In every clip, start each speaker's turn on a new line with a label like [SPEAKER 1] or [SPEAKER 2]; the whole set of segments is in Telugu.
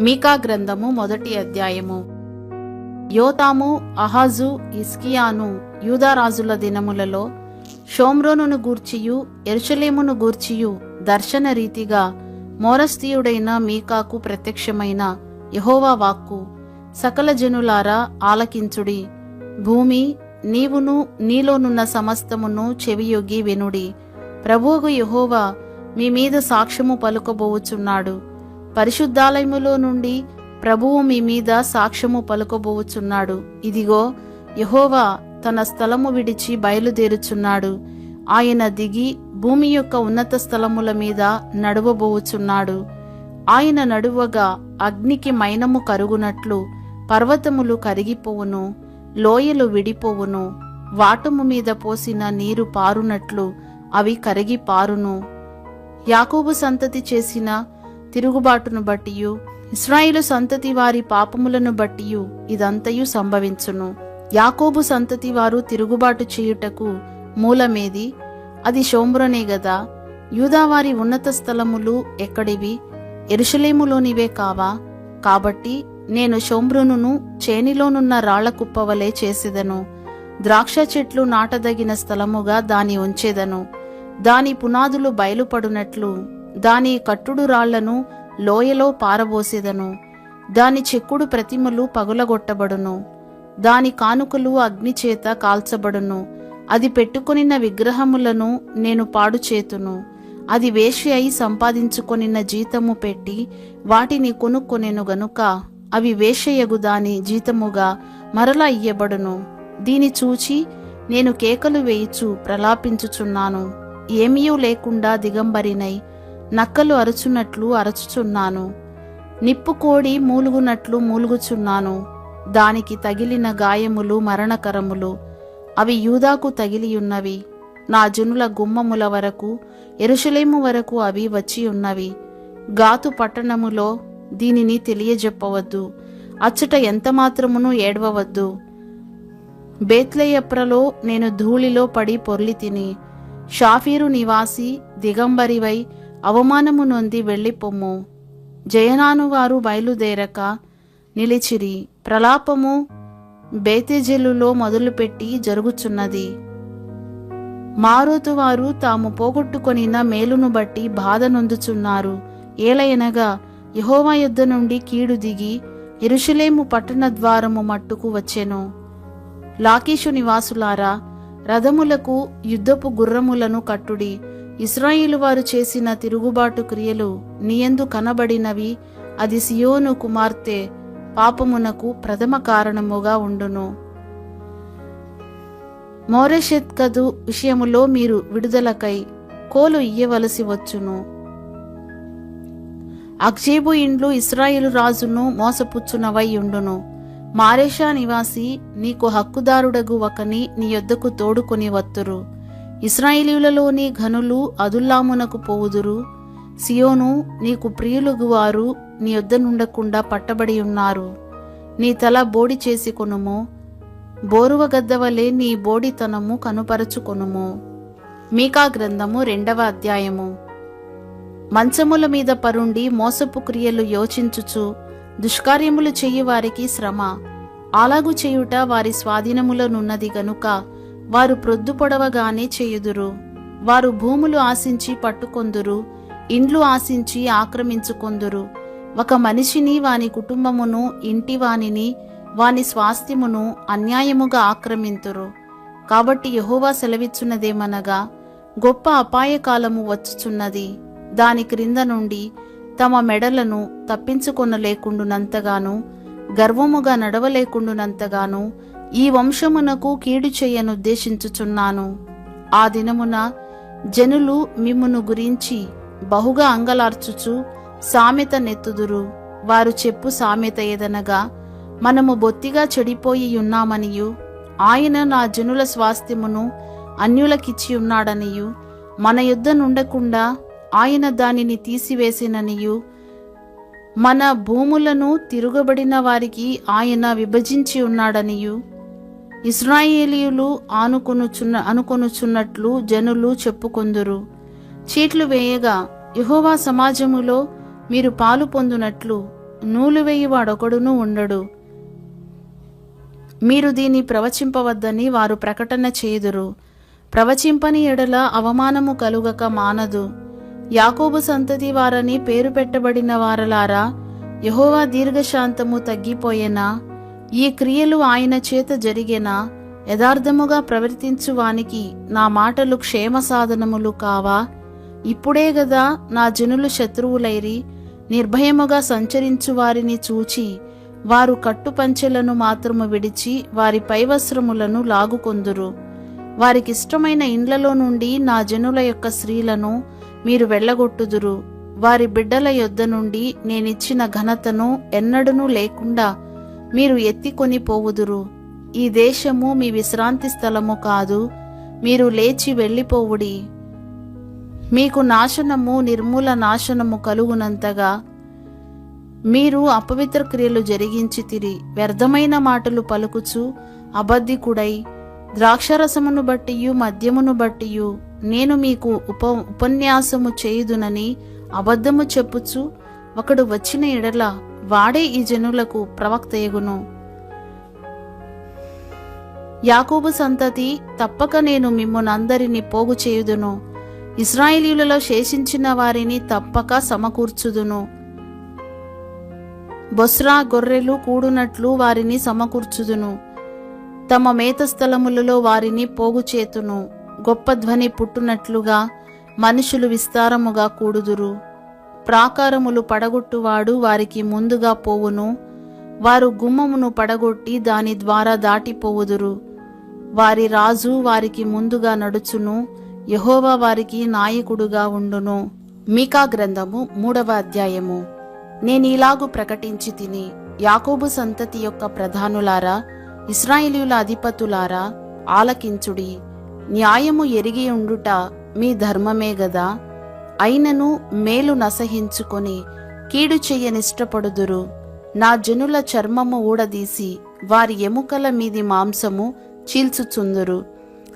[SPEAKER 1] మీకా గ్రంథము మొదటి అధ్యాయము. యోతాము అహాజు ఇస్కియాను యూదారాజుల దినములలో షోమ్రోనును గూర్చియు ఎరుషలేమును గూర్చియు దర్శన రీతిగా మోరస్తీయుడైన మీకాకు ప్రత్యక్షమైన యహోవా వాక్కు సకల జనులారా ఆలకించుడి. భూమి నీవును నీలోనున్న సమస్తమును చెవియొగ్గి వినుడి. ప్రభువుగు యహోవా మీ మీద సాక్ష్యము పలుకబోవుచున్నాడు. పరిశుద్ధాలయములో నుండి ప్రభువు మీ మీద సాక్ష్యము పలుకబోవుచున్నాడు ఇదిగో యహోవా తన స్థలము విడిచి బయలుదేరుచున్నాడు. ఆయన దిగి భూమి యొక్క ఉన్నత స్థలముల మీద నడువబోవుచున్నాడు ఆయన నడువగా అగ్నికి మైనము కరుగునట్లు పర్వతములు కరిగిపోవును లోయలు విడిపోవును వాటము మీద పోసిన నీరు పారునట్లు అవి కరిగి పారును. యాకోబు సంతతి చేసిన తిరుగుబాటును బట్టియు ఇస్రాయిలు సంతతి వారి పాపములను బట్టియు ఇదంతయు సంభవించును. యాకోబు సంతతి వారు తిరుగుబాటు చేయుటకు మూలమేది? అది షోమ్రనే గదా? యూదావారి ఉన్నత స్థలములు ఎక్కడివి? ఎరుషలేములోనివే కావా? కాబట్టి నేను షోమ్రునును చేనిలోనున్న రాళ్ళ కుప్పవలే చేసేదను. ద్రాక్ష చెట్లు నాటదగిన స్థలముగా దాని ఉంచేదను. దాని పునాదులు బయలుపడునట్లు దాని కట్టుడు రాళ్ళను లోయలో పారబోసెదను. దాని చెక్కుడు ప్రతిమలు పగులగొట్టబడును. దాని కానుకలు అగ్నిచేత కాల్చబడును. అది పెట్టుకొనిన విగ్రహములను నేను పాడు చేతును అది వేషి అయి సంపాదించుకొనిన జీతము పెట్టి వాటిని కొనుక్కొనెను గనుక అవి వేషయగు దాని జీతముగా మరలా ఇయ్యబడును. దీని చూచి నేను కేకలు వేయిచు ప్రలాపించుచున్నాను. ఏమీయూ లేకుండా దిగంబరినై నక్కలు అరుచున్నట్లు అరచుచున్నాను. నిప్పు కోడి మూలుగునట్లు మూలుగుచున్నాను. దానికి తగిలిన గాయములు మరణకరములు. అవి యూదాకు తగిలియున్నవి. నా జనుల గుమ్మముల వరకు ఎరుషలేము వరకు అవి వచ్చి ఉన్నవి గాతు పట్టణములో దీనిని తెలియజెప్పవద్దు. అచ్చట ఎంతమాత్రమును ఏడవవద్దు. బేత్లయప్రలో నేను ధూళిలో పడి పొర్లి తిని షాఫీరు నివాసి దిగంబరివై అవమానము నొంది వెళ్ళిపొమ్ము. జయనానువారు బయలుదేరక నిలిచిరి. ప్రలాపము బేతెజెలులో మొదలుపెట్టి జరుగుచున్నది. మారుతువారు తాము పోగొట్టుకొనిన మేలును బట్టి బాధ నొందుచున్నారు. ఏలయనగా యహోవా యుద్ధ నుండి కీడు దిగి ఇరుషులేము పట్టణ ద్వారము మట్టుకు వచ్చెను. లాకీషు నివాసులారా రథములకు యుద్ధపు గుర్రములను కట్టుడి. ఇస్రాయిలు వారు చేసిన తిరుగుబాటు క్రియలు నీయందు కనబడినవి అది సియోను కుమార్తె పాపమునకు ప్రథమ కారణముగా ఉండును. మోరెషెత్కదు విషయములో మీరు విడుదలకై కోలు ఇయ్యవలసి వచ్చును. అక్జేబు ఇండ్లు ఇస్రాయేలు రాజును మోసపుచ్చునవై ఉండును. మారేషా నివాసి నీకు హక్కుదారుడగు ఒకని నీ యొద్దకు తోడుకొని వత్తురు. ఇస్రాయేలీయులలోని ఘనులు అదుల్లామునకు పోవుదురు. సియోను నీకు ప్రియులుగు వారు నీ యొద్ద నుండకుండా పట్టబడి ఉన్నారు. నీ తల బోడి చేసి కొనుము. బోరువ గద్దవలే నీ బోడితనము కనుపరచుకొనుము మీకా గ్రంథము రెండవ అధ్యాయము. మంచముల మీద పరుండి మోసపు క్రియలు యోచించుచు దుష్కార్యములు చెయ్యి వారికి శ్రమ. అలాగు చేయుట వారి స్వాధీనములనున్నది గనుక వారు ప్రొద్దు పొడవగానే చేయుదురు. వారు భూములు ఆశించి పట్టుకొందురు. ఇండ్లు ఆశించి ఆక్రమించుకొందురు. ఒక మనిషిని వాని కుటుంబమును ఇంటి వానిని వాని స్వాస్థ్యమును అన్యాయముగా ఆక్రమింతురు. కాబట్టి యహోవా సెలవిచ్చున్నదేమనగా గొప్ప అపాయకాలము వచ్చుచున్నది. దాని క్రింద నుండి తమ మెడలను తప్పించుకొనలేకుండునంతగాను గర్వముగా నడవలేకుండునంతగాను ఈ వంశమునకు కీడు చేయనుద్దేశించుచున్నాను. ఆ దినమున జనులు మిమ్మును గురించి బహుగా అంగలార్చుచు సామెత నెత్తుదురు. వారు చెప్పు సామెత ఏదనగా మనము బొత్తిగా చెడిపోయి ఉన్నామనియు ఆయన నా జనుల స్వాస్థ్యమును అన్యులకిచ్చి ఉన్నాడనియు మన యుద్ధ నుండకుండా ఆయన దానిని తీసివేసిననియు మన భూములను తిరుగబడిన వారికి ఆయన విభజించి ఉన్నాడనియు ఇస్రాయేలీయులు ఆనుకొనుచున్న అనుకొనుచున్నట్లు జనులు చెప్పుకొందురు. చీట్లు వేయగా యహోవా సమాజములో మీరు పాలు పొందునట్లు నూలు వేయివాడొకడును ఉండడు. మీరు దీన్ని ప్రవచింపవద్దని వారు ప్రకటన చేయుదురు. ప్రవచింపని ఎడల అవమానము కలుగక మానదు. యాకోబు సంతతి వారని పేరు పెట్టబడిన వారలారా యహోవా దీర్ఘశాంతము తగ్గిపోయేనా? ఈ క్రియలు ఆయన చేత జరిగిన? యథార్థముగా ప్రవర్తించు వానికి నా మాటలు క్షేమ సాధనములు కావా? ఇప్పుడే గదా నా జనులు శత్రువులైరి నిర్భయముగా సంచరించు వారిని చూచి వారు కట్టుపంచెలను మాత్రము విడిచి వారి పైవస్త్రములను లాగుకొందురు. వారికిష్టమైన ఇండ్లలో నుండి నా జనుల యొక్క స్త్రీలను మీరు వెళ్ళగొట్టుదురు. వారి బిడ్డల యొద్ద నుండి నేనిచ్చిన ఘనతను ఎన్నడనూ లేకుండా మీరు ఎత్తికొని పోవుదురు. ఈ దేశము మీ విశ్రాంతి స్థలము కాదు. మీరు లేచి వెళ్ళిపోవుడి. మీకు నాశనము నిర్మూల నాశనము కలుగునంతగా మీరు అపవిత్ర క్రియలు జరిగించి తిరి వ్యర్థమైన మాటలు పలుకుచు అబద్ధికుడై ద్రాక్షరసమును బట్టియు మద్యమును బట్టియు నేను మీకు ఉప ఉపన్యాసము చేయుదునని అబద్ధము చెప్పుచు ఒకడు వచ్చిన ఎడల వాడే ఈ జనులకు ప్రవక్తయగును యాకోబు సంతతి తప్పక నేను మిమ్మునందరిని పోగు చేయుదును. ఇస్రాయేలీలలో శేషించిన వారిని తప్పక సమకూర్చుదును. బొస్రా గొర్రెలు కూడునట్లు వారిని సమకూర్చుదును. తమ మేత స్థలములలో వారిని పోగు చేతును. గొప్ప ధ్వని పుట్టునట్లుగా మనుషులు విస్తారముగా కూడుదురు. ప్రాకారములు పడగొట్టువాడు వారికి ముందుగా పోవును. వారు గుమ్మమును పడగొట్టి దాని ద్వారా దాటిపోవుదురు. వారి రాజు వారికి ముందుగా నడుచును. యహోవా వారికి నాయకుడుగా ఉండును. మీకా గ్రంథము మూడవ అధ్యాయము. నేను ఇలాగు ప్రకటించి తిని యాకోబు సంతతి యొక్క ప్రధానులారా ఇస్రాయేలీల అధిపతులారా ఆలకించుడి. న్యాయము ఎరిగి ఉండుట మీ ధర్మమే గదా? అయినను మేలు నసహించుకొని కీడు చెయ్యనిష్టపడుదురు నా జనుల చర్మము ఊడదీసి వారి ఎముకల మీది మాంసము చీల్చుచుందురు.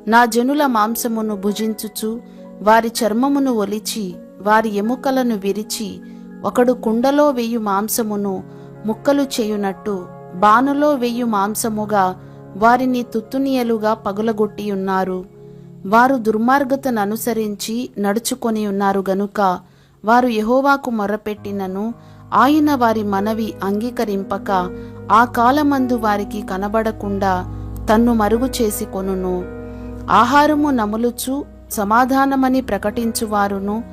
[SPEAKER 1] నా జనుల మాంసమును భుజించుచు వారి చర్మమును ఒలిచి వారి ఎముకలను విరిచి ఒకడు కుండలో వెయ్యి మాంసమును ముక్కలు చేయునట్టు బానులో వెయ్యి మాంసముగా వారిని తుత్తునియలుగా పగులగొట్టియున్నారు. వారు దుర్మార్గతను అనుసరించి నడుచుకొని ఉన్నారు గనుక వారు యహోవాకు మొర్రపెట్టినను ఆయన వారి మనవి అంగీకరింపక ఆ కాలమందు వారికి కనబడకుండా తన్ను మరుగు చేసి కొనును. ఆహారము నములుచు సమాధానమని ప్రకటించువారును.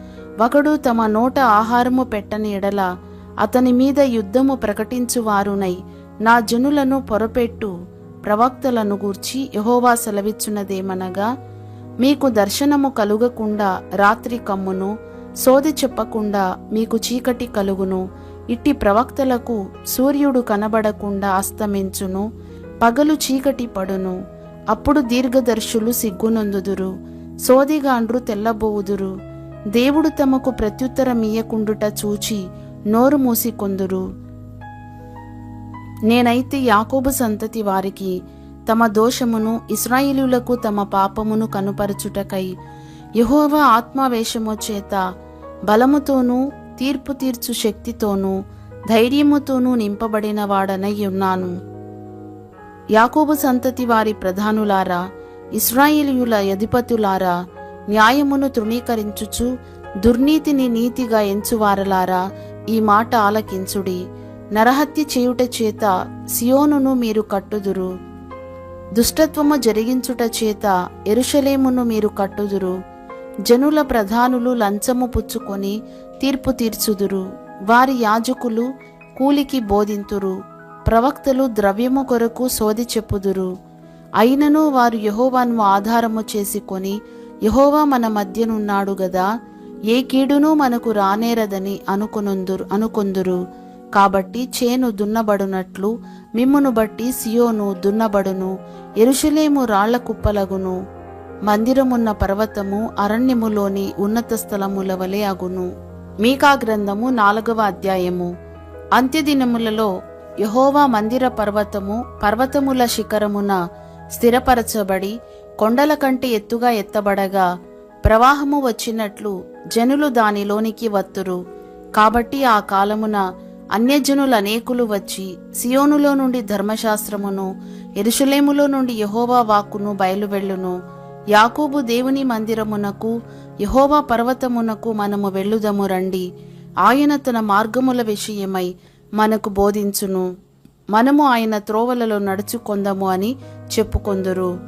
[SPEAKER 1] ఒకడు తమ నోట ఆహారము పెట్టని ఎడల అతని మీద యుద్ధము ప్రకటించువారునై నా జనులను పొరపెట్టు ప్రవక్తలను గూర్చి యహోవా సెలవిచ్చున్నదేమనగా మీకు దర్శనము కలుగకుండా రాత్రి కమ్మును సోది చెప్పకుండా మీకు చీకటి కలుగును. ఇట్టి ప్రవక్తలకు సూర్యుడు కనబడకుండా అస్తమించును పగలు చీకటి పడును. అప్పుడు దీర్ఘదర్శులు సిగ్గునందుదురు సోదిగాండ్రు తెల్లబోవుదురు. దేవుడు తమకు ప్రత్యుత్తరమియకుండుట చూచి నోరు మూసికొందురు నేనైతే యాకోబు సంతతి వారికి తమ దోషమును ఇస్రాయిలులకు తమ పాపమును కనుపరచుటకై యహోవ ఆత్మావేశము చేత బలముతోనూ తీర్పు తీర్చు శక్తితోనూ ధైర్యముతోనూ నింపబడిన వాడనై ఉన్నాను. యాకోబు సంతతి వారి ప్రధానులారా ఇస్రాయేలీయుల అధిపతులారా న్యాయమును తృణీకరించుచు దుర్నీతిని నీతిగా ఎంచువారలారా ఈ మాట ఆలకించుడి. నరహత్య చేయుట చేత సియోనును మీరు కట్టుదురు. దుష్టత్వము జరిగించుట చేత ఎరుషలేమును మీరు కట్టుదురు. జనుల ప్రధానులు లంచము పుచ్చుకొని తీర్పు తీర్చుదురు. వారి యాజకులు కూలికి బోధింతురు. ప్రవక్తలు ద్రవ్యము కొరకు సోది చెప్పుదురు. అయినను వారు యహోవాను ఆధారము చేసుకొని యహోవా మన మధ్యనున్నాడు గదా ఏ కీడును మనకు రానేరదని అనుకునుందురు అనుకొందురు. కాబట్టి చేను దున్నబడునట్లు మిమ్మును బట్టి సియోను దున్నబడును ఎరుషలేము రాళ్ళ కుప్పలగును. మందిరమున్న పర్వతము అరణ్యములోని ఉన్నత స్థలముల వలె అగును. మీకా గ్రంథము నాలుగవ అధ్యాయము. అంత్యదినములలో యహోవా మందిర పర్వతము పర్వతముల శిఖరమున స్థిరపరచబడి కొండల కంటే ఎత్తుగా ఎత్తబడగా ప్రవాహము వచ్చినట్లు జనులు దానిలోనికి వత్తురు. కాబట్టి ఆ కాలమున అన్యజనులు అనేకులు వచ్చి సియోనులో నుండి ధర్మశాస్త్రమును ఎరుషులేములో నుండి యహోవా వాక్కును బయలువెళ్ళును. యాకోబు దేవుని మందిరమునకు యహోవా పర్వతమునకు మనము వెళ్ళుదము రండి. ఆయన తన మార్గముల విషయమై మనకు బోధించును. మనము ఆయన త్రోవలలో నడుచుకొందము అని చెప్పుకొందురు.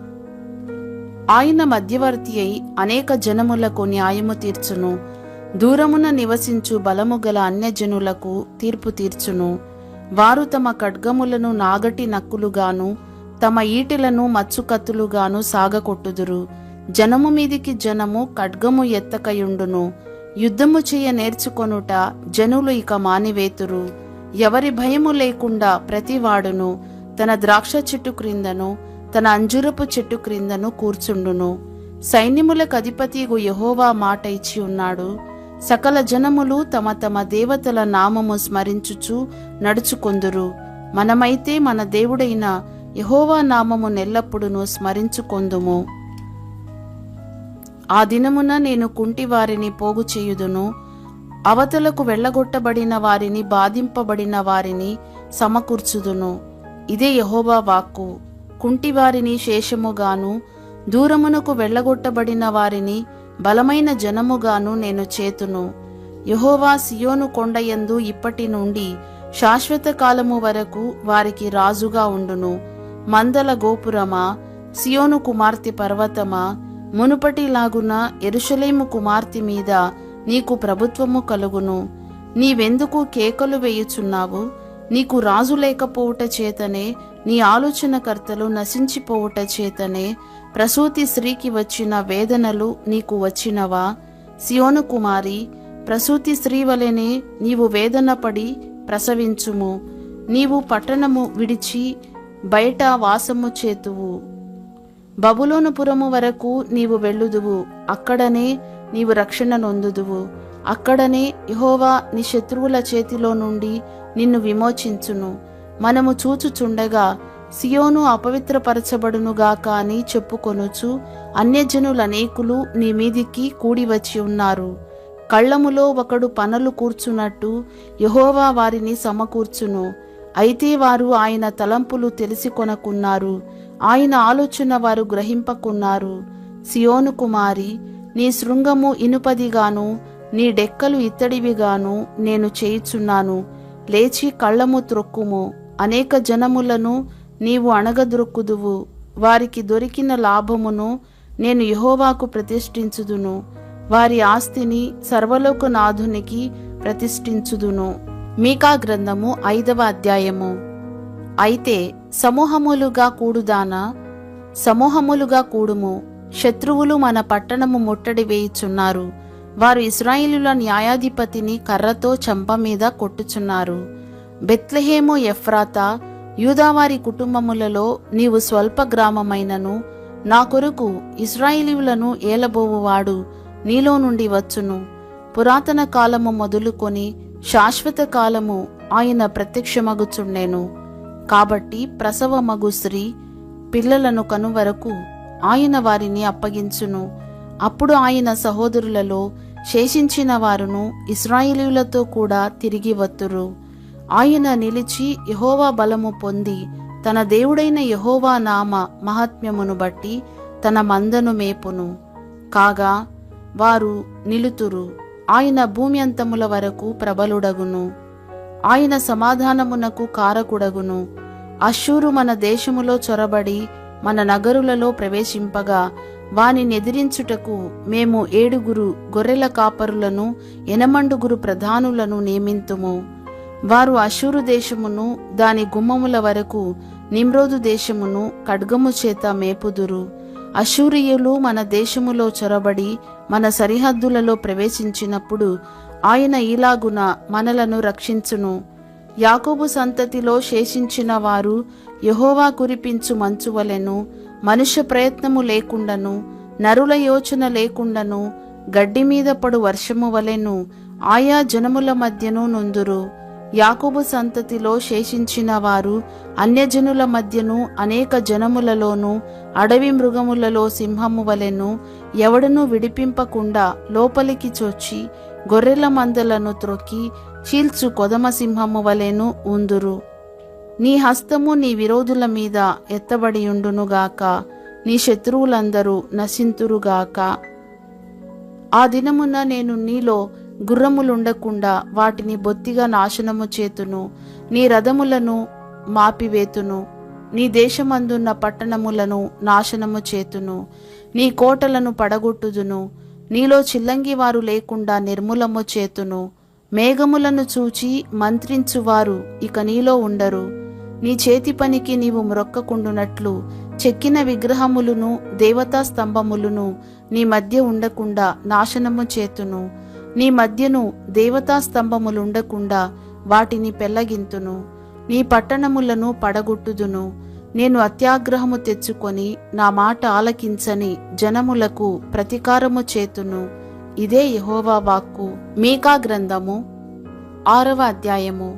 [SPEAKER 1] ఆయన మధ్యవర్తి అయి అనేక జనములకు న్యాయము తీర్చును. దూరమున నివసించు బలము గల అన్యజనులకు తీర్పు తీర్చును. వారు తమ ఖడ్గములను నాగటి నక్కులుగాను తమ ఈటెలను మచ్చుకత్తులుగాను సాగకొట్టుదురు. జనము మీదికి జనము ఖడ్గము ఎత్తకయుండును. యుద్ధము చేయ నేర్చుకొనుట జనులు ఇక మానివేతురు. ఎవరి భయము లేకుండా ప్రతివాడును. తన ద్రాక్ష చెట్టు క్రిందను తన అంజురపు చెట్టు క్రిందను కూర్చుండును. సైన్యములకు అధిపతిగు యహోవా మాట ఇచ్చి ఉన్నాడు సకల జనములు తమ తమ దేవతల నామము స్మరించుచు నడుచుకొందురు. మనమైతే మన దేవుడైన యహోవా నామము నెల్లప్పుడును స్మరించుకొందుము. ఆ దినమున నేను కుంటివారిని పోగు చేయుదును. అవతలకు వెళ్ళగొట్టబడిన వారిని బాధింపబడిన వారిని సమకూర్చుదును. ఇదే యహోవా వాక్కు. కుంటివారిని శేషముగాను దూరమునకు వెళ్ళగొట్టబడిన వారిని బలమైన జనముగాను నేను చేతును. యహోవా సియోను కొండయందు ఇప్పటి నుండి శాశ్వత కాలము వరకు వారికి రాజుగా ఉండును. మందల గోపురమా సియోను కుమార్తె పర్వతమా మునుపటిలాగున ఎరుషలేము కుమార్తె మీద నీకు ప్రభుత్వము కలుగును. నీవెందుకు కేకలు వేయుచున్నావు? నీకు రాజు లేకపోవుట చేతనే నీ ఆలోచనకర్తలు నశించిపోవుట చేతనే ప్రసూతి స్త్రీకి వచ్చిన వేదనలు నీకు వచ్చినవా? సియోను కుమారి ప్రసూతి స్త్రీ వలెనే నీవు వేదన పడి ప్రసవించుము. నీవు పట్టణము విడిచి బయట వాసము చేతువు. బబులోనుపురము వరకు నీవు వెళ్ళుదువు. అక్కడనే నీవు రక్షణ నొందుదువు. అక్కడనే యహోవా నీ శత్రువుల చేతిలో నుండి నిన్ను విమోచించును. మనము చూచుచుండగా సియోను అపవిత్రపరచబడునుగాక అని చెప్పుకొనుచు అన్యజనులనేకులు నీ మీదికి కూడివచ్చి ఉన్నారు. కళ్ళములో ఒకడు పనలు కూర్చున్నట్టు యహోవా వారిని సమకూర్చును. అయితే వారు ఆయన తలంపులు తెలిసి కొనకున్నారు ఆయన ఆలోచన వారు గ్రహింపకున్నారు. సియోను కుమారి నీ శృంగము ఇనుపదిగాను నీ డెక్కలు ఇత్తడివిగాను నేను చేయుచున్నాను. లేచి కళ్ళము త్రొక్కుము. అనేక జనములను నీవు అణగదొరుకుదువు. వారికి దొరికిన లాభమును నేను యహోవాకు ప్రతిష్ఠించుదును. వారి ఆస్తిని సర్వలోకనాథునికి ప్రతిష్ఠించుదును. మీకా గ్రంథము ఐదవ అధ్యాయము. అయితే సమూహములుగా కూడుదానా? సమూహములుగా కూడుము. శత్రువులు మన పట్టణము ముట్టడి వేయుచున్నారు. వారు ఇస్రాయిలుల న్యాయాధిపతిని కర్రతో చంప మీద కొట్టుచున్నారు. బెత్లెహేము ఎఫ్రాతా యూదావారి కుటుంబములలో నీవు స్వల్ప గ్రామమైనను నా కొరకు ఇస్రాయిలీవులను ఏలబోవువాడు నీలో నుండి వచ్చును. పురాతన కాలము మొదలుకొని శాశ్వత కాలము ఆయన ప్రత్యక్షమగుచుండెను. కాబట్టి ప్రసవమగు స్త్రీ పిల్లలను కనువరకు ఆయన వారిని అప్పగించును. అప్పుడు ఆయన సహోదరులలో శేషించిన వారును ఇస్రాయిలీలతో కూడా తిరిగి వత్తురు. ఆయన నిలిచి యహోవా బలము పొంది తన దేవుడైన యహోవా నామ మహాత్మ్యమును బట్టి తన మందను మేపును. కాగా వారు నిలుతురు. ఆయన భూమి అంతముల వరకు ప్రబలుడగును. ఆయన సమాధానమునకు కారకుడగును. అశ్షూరు మన దేశములో చొరబడి మన నగరులలో ప్రవేశింపగా వానిని ఎదిరించుటకు మేము ఏడుగురు గొర్రెల కాపరులను ఎనమండుగురు ప్రధానులను నియమింతుము. వారు అశూరు దేశమును దాని గుమ్మముల వరకు నిమ్రోదు దేశమును ఖడ్గము చేత మేపుదురు. అశూరియులు మన దేశములో చొరబడి మన సరిహద్దులలో ప్రవేశించినప్పుడు ఆయన ఇలాగున మనలను రక్షించును. యాకోబు సంతతిలో శేషించిన వారు యహోవా కురిపించు మంచువలెను మనుష్య ప్రయత్నము లేకుండను నరుల యోచన లేకుండను గడ్డి మీద పడు వర్షము వలెను ఆయా జనముల మధ్యను నొందురు. యాకోబు సంతతిలో శేషించిన వారు అన్యజనుల మధ్యను అనేక జనములలోనూ అడవి మృగములలో సింహము వలెను ఎవడను విడిపింపకుండా లోపలికి చొచ్చి గొర్రెల మందలను త్రొక్కి చీల్చు కొదమ సింహము వలెను ఉందురు. నీ హస్తము నీ విరోధుల మీద ఎత్తబడియుండునుగాక నీ శత్రువులందరూ నశింతురుగాక ఆ దినమున నేను నీలో గుర్రములుండకుండా వాటిని బొత్తిగా నాశనము చేతును నీ రథములను మాపివేతును నీ దేశమందున్న పట్టణములను నాశనము చేతును నీ కోటలను పడగొట్టుదును నీలో చిల్లంగివారు లేకుండా నిర్మూలము చేతును మేఘములను చూచి మంత్రించువారు ఇక నీలో ఉండరు. నీ చేతి పనికి నీవు మ్రొక్కకుండునట్లు చెక్కిన విగ్రహములను దేవతా స్తంభములను నీ మధ్య ఉండకుండా నాశనము చేతును. నీ మధ్యను దేవతా స్తంభములుండకుండా వాటిని పెళ్ళగింతును నీ పట్టణములను పడగొట్టుదును. నేను అత్యాగ్రహము తెచ్చుకొని నా మాట ఆలకించని జనములకు ప్రతీకారము చేతును. ఇదే యహోవా వాక్కు. మీకా గ్రంథము ఆరవ అధ్యాయము.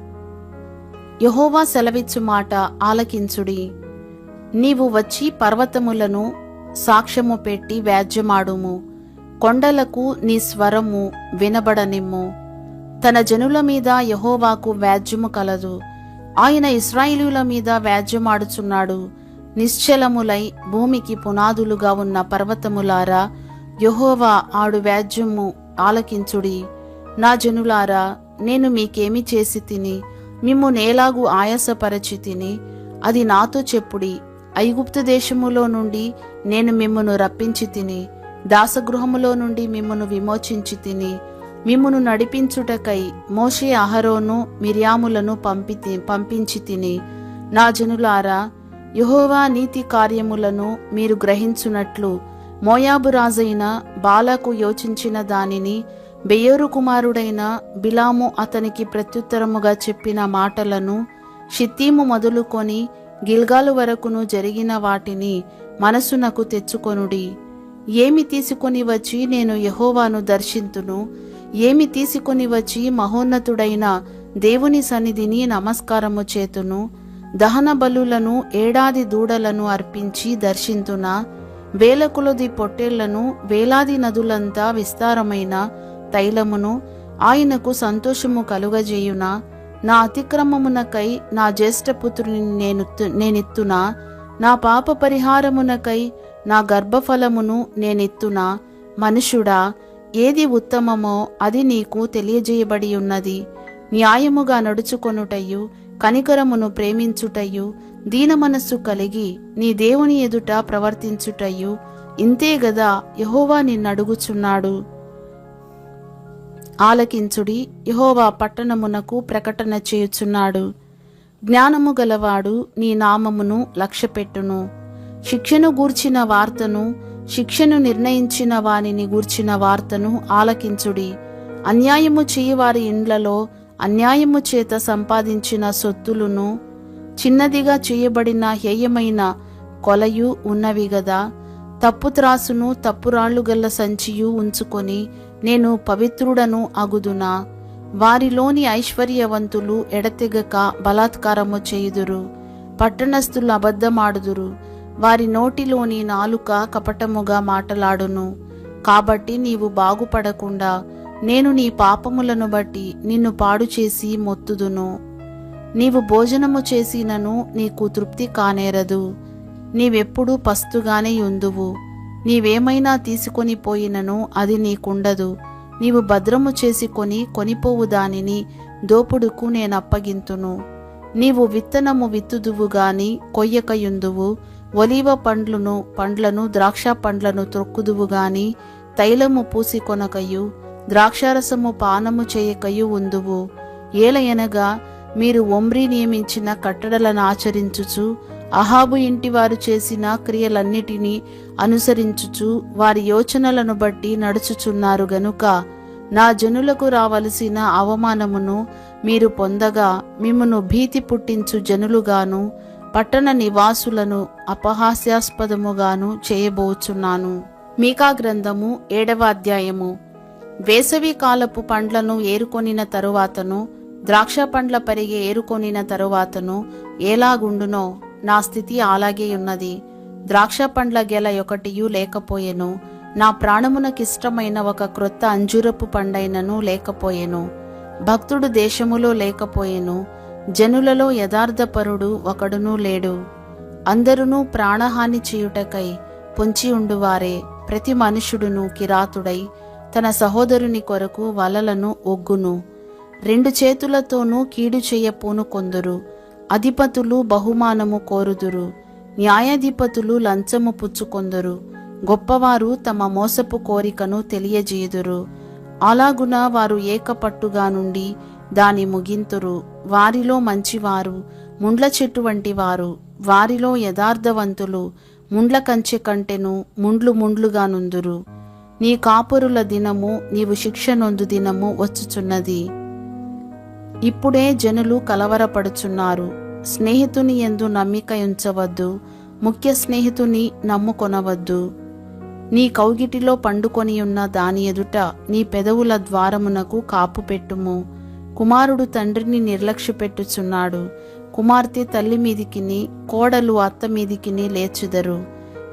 [SPEAKER 1] యహోవా సెలవిచ్చు మాట ఆలకించుడి. నీవు వచ్చి పర్వతములను సాక్ష్యము పెట్టి వ్యాజ్యమాడుము. కొండలకు నీ స్వరము వినబడనిమ్ము. తన జనుల మీద యహోవాకు వ్యాజ్యము కలదు. ఆయన ఇస్రాయిలీల మీద వ్యాజ్యమాడుచున్నాడు. నిశ్చలములై భూమికి పునాదులుగా ఉన్న పర్వతములారా యహోవా ఆడు వ్యాజ్యము ఆలకించుడి. నా జనులారా నేను మీకేమి చేసి తిని మిమ్ము నేలాగు ఆయాసపరచి తిని అది నాతో చెప్పుడి. ఐగుప్తు దేశములో నుండి నేను మిమ్మను రప్పించి తిని దాసగృహములో నుండి మిమ్మను విమోచించి తిని మిమ్మును నడిపించుటకై మోషే అహరోను మిర్యాములను పంపి పంపించి తిని నా జనులారా యహోవా నీతి కార్యములను మీరు గ్రహించునట్లు మోయాబు రాజైన బాలకు యోచించిన దానిని బెయోరు కుమారుడైన బిలాము అతనికి ప్రత్యుత్తరముగా చెప్పిన మాటలను షిత్తీము మొదలుకొని గిల్గాలు వరకును జరిగిన వాటిని మనసునకు తెచ్చుకొనుడి. ఏమి తీసుకొని వచ్చి నేను యహోవాను దర్శింతును? ఏమి తీసుకొని వచ్చి మహోన్నతుడైన దేవుని సన్నిధిని నమస్కారము చేతును? దహన బలులను ఏడాది దూడలను అర్పించి దర్శింతున? వేల కొలది పొట్టేళ్ళను వేలాది నదులంతా విస్తారమైన తైలమును ఆయనకు సంతోషము కలుగజేయునా? నా అతిక్రమమునకై నా జ్యేష్ఠపుత్రుని నేను నేనిత్తునా? నా పాప పరిహారమునకై నా గర్భఫలమును నేనిత్తునా? మనుషుడా ఏది ఉత్తమమో అది నీకు తెలియజేయబడి ఉన్నది న్యాయముగా నడుచుకొనుటయు కనికరమును ప్రేమించుటయు దీన మనస్సు కలిగి నీ దేవుని ఎదుట ప్రవర్తించుటయు ఇంతే గదా యహోవా నిన్నడుగుచున్నాడు. ఆలకించుడి యహోవా పట్టణమునకు ప్రకటన చేయుచున్నాడు. జ్ఞానము గలవాడు నీ నామమును లక్ష్యపెట్టును. శిక్షను గూర్చిన వార్తను శిక్షను నిర్ణయించిన వానిని గూర్చిన వార్తను ఆలకించుడి. అన్యాయము చేయవారి ఇండ్లలో అన్యాయము చేత సంపాదించిన సొత్తులను చిన్నదిగా చేయబడిన హేయమైన కొలయు ఉన్నవి గదా. తప్పు త్రాసును తప్పురాళ్ళు గల్ల సంచియు ఉంచుకొని నేను పవిత్రుడను అగుదునా? వారిలోని ఐశ్వర్యవంతులు ఎడతెగక బలాత్కారము చేయుదురు పట్టణస్థులు అబద్ధమాడుదురు వారి నోటిలోని నాలుక కపటముగా మాటలాడును. కాబట్టి నీవు బాగుపడకుండా నేను నీ పాపములను బట్టి నిన్ను పాడు చేసి మొత్తుదును. నీవు భోజనము చేసినను నీకు తృప్తి కానేరదు. నీవెప్పుడు పస్తుగానే ఉందువు. నీవేమైనా తీసుకొని పోయినను అది నీకుండదు. నీవు భద్రము చేసి కొని కొనిపోవు దానిని దోపుడుకు నేనప్పగింతును. నీవు విత్తనము విత్తుదువు గాని కొయ్యకయుందువు ఒలివ పండ్లను పండ్లను ద్రాక్ష పండ్లను త్రొక్కుదువు గాని తైలము పూసి కొనకయు ద్రాక్షారసము పానము చేయకయు ఉందువు. ఏలయనగా మీరు ఒమ్రి నియమించిన కట్టడలను ఆచరించుచు అహాబు ఇంటి వారు చేసిన క్రియలన్నిటినీ అనుసరించుచు వారి యోచనలను బట్టి నడుచుచున్నారు గనుక నా జనులకు రావలసిన అవమానమును మీరు పొందగా మిమ్మును భీతి పుట్టించు జనులుగాను పట్టణ నివాసులను అపహాస్యాస్పదముగాను చేయబోచున్నాను. మీకా గ్రంథము ఏడవ అధ్యాయము. వేసవి కాలపు పండ్లను ఏరుకొనిన తరువాతను ద్రాక్ష పండ్ల పరిగె ఏరుకొనిన తరువాతను ఎలాగుండునో నా స్థితి అలాగే ఉన్నది. ద్రాక్ష పండ్ల గెల ఒకటియు లేకపోయెను. నా ప్రాణమునకిష్టమైన ఒక క్రొత్త అంజురపు పండైనను లేకపోయెను. భక్తుడు దేశములో లేకపోయెను. జనులలో యథార్థపరుడు ఒకడునూ లేడు. అందరునూ ప్రాణహాని చేయుటకై పొంచి ఉండువారే. ప్రతి మనుషుడును కిరాతుడై తన సహోదరుని కొరకు వలలను ఒగ్గును. రెండు చేతులతోనూ కీడు చేయ పూనుకొందురు అధిపతులు బహుమానము కోరుదురు. న్యాయాధిపతులు లంచము పుచ్చుకొందురు. గొప్పవారు తమ మోసపు కోరికను తెలియజేయుదురు. అలాగున వారు ఏకపట్టుగా నుండి దాని ముగింతురు. వారిలో మంచివారు ముండ్ల చెట్టు వంటి వారు. వారిలో యథార్థవంతులు ముండ్ల కంచె కంటెను ముండ్లు ముండ్లుగా నుందురు. నీ కాపురుల దినము నీవు శిక్ష నొందు దినము వచ్చుచున్నది. ఇప్పుడే జనులు కలవరపడుచున్నారు. స్నేహితుని ఎందు నమ్మిక ఉంచవద్దు ముఖ్య స్నేహితుని నమ్ముకొనవద్దు. నీ కౌగిటిలో పండుకొని ఉన్న దాని ఎదుట నీ పెదవుల ద్వారమునకు కాపు పెట్టుము. కుమారుడు తండ్రిని నిర్లక్ష్యపెట్టుచున్నాడు. కుమార్తె తల్లి మీదికిని కోడలు అత్త మీదికిని లేచుదరు.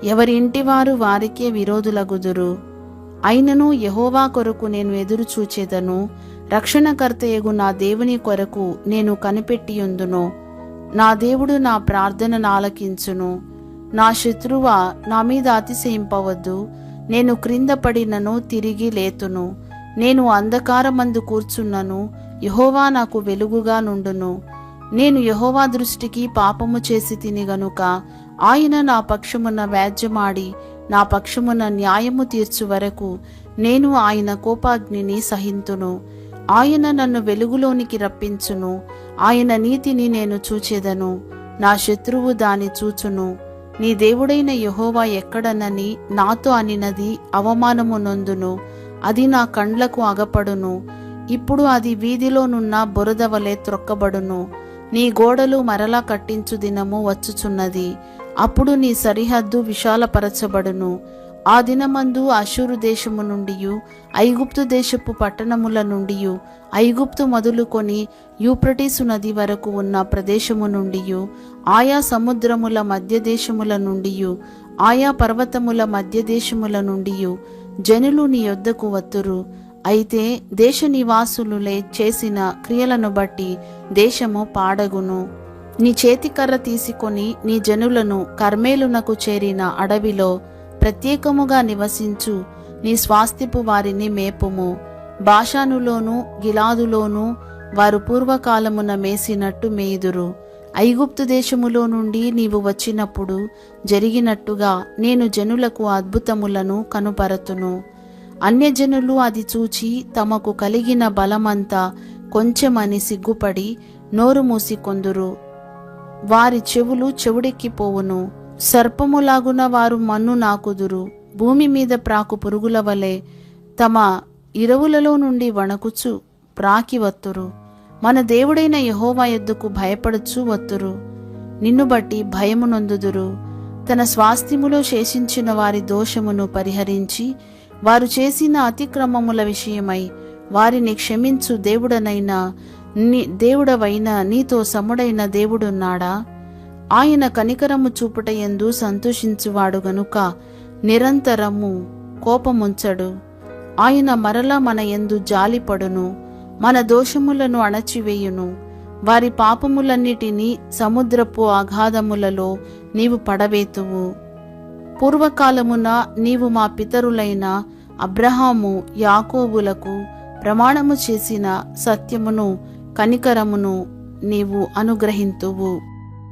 [SPEAKER 1] ఎవరింటి వారు వారికే విరోధులగుదురు. అయినను యహోవా కొరకు నేను ఎదురు చూచేదను. రక్షణకర్తయగు నా దేవుని కొరకు నేను కనిపెట్టియుందును. నా దేవుడు నా ప్రార్థనను ఆలకించును నా శత్రువ నా మీద అతిశయింపవద్దు. నేను క్రింద పడినను తిరిగి లేతును. నేను అంధకారమందు కూర్చున్నను. యహోవా నాకు వెలుగుగా నుండును. నేను యహోవా దృష్టికి పాపము చేసి తిని గనుక ఆయన నా పక్షమున వ్యాజ్యమాడి నా పక్షమున న్యాయము తీర్చు వరకు నేను ఆయన కోపాగ్నిని సహింతును. ఆయన నన్ను వెలుగులోనికి రప్పించును. ఆయన నీతిని నేను చూచెదను. నా శత్రువు దాని చూచును. నీ దేవుడైన యహోవా ఎక్కడనని నాతో అనినది అవమానము నొందును. అది నా కండ్లకు అగపడును. ఇప్పుడు అది వీధిలోనున్న బురదవలే త్రొక్కబడును. నీ గోడలు మరలా కట్టించు దినము వచ్చుచున్నది. అప్పుడు నీ సరిహద్దు విశాలపరచబడును. ఆ దినమందు అశూరు దేశము నుండి ఐగుప్తు దేశపు పట్టణముల నుండి ఐగుప్తు మొదలుకొని యూప్రటీసు నది వరకు ఉన్న ప్రదేశము నుండి ఆయా సముద్రముల మధ్య దేశముల నుండి ఆయా పర్వతముల మధ్య దేశముల నుండి జనులు నీ యొద్దకు వత్తురు. అయితే దేశ నివాసులులే చేసిన క్రియలను బట్టి దేశము పాడగును. నీ చేతికర్ర తీసుకొని నీ జనులను కర్మేలునకు చేరిన అడవిలో ప్రత్యేకముగా నివసించు. నీ స్వాస్థిపు వారిని మేపుము. బాషానులోను గిలాదులోను వారు పూర్వకాలమున మేసినట్టు మేయుదురు. ఐగుప్తు దేశములో నుండి నీవు వచ్చినప్పుడు జరిగినట్టుగా నేను జనులకు అద్భుతములను కనుపరతును. అన్యజనులు అది చూచి తమకు కలిగిన బలమంతా కొంచెమని సిగ్గుపడి నోరు మూసికొందురు వారి చెవులు చెవుడెక్కిపోవును. సర్పములాగున వారు మన్ను నాకుదురు. భూమి మీద ప్రాకు పురుగుల వలె తమ ఇరవులలో నుండి వణకుచు ప్రాకి వత్తురు. మన దేవుడైన యహోవా ఎద్దుకు భయపడుచు వత్తురు. నిన్ను బట్టి భయము నొందుదురు. తన స్వాస్థ్యములో శేషించిన వారి దోషమును పరిహరించి వారు చేసిన అతిక్రమముల విషయమై వారిని క్షమించు దేవుడనైనా నీ దేవుడవైన నీతో సముడైన దేవుడున్నాడా? ఆయన కనికరము చూపుట ఎందు సంతోషించువాడు గనుక నిరంతరము కోపముంచడు. ఆయన మరల మన ఎందు జాలిపడును మన దోషములను అణచివేయును. వారి పాపములన్నిటినీ సముద్రపు అగాధములలో నీవు పడవేతువు. పూర్వకాలమున నీవు మా పితరులైన అబ్రహాము యాకోబులకు ప్రమాణము చేసిన సత్యమును కనికరమును నీవు అనుగ్రహింతువు.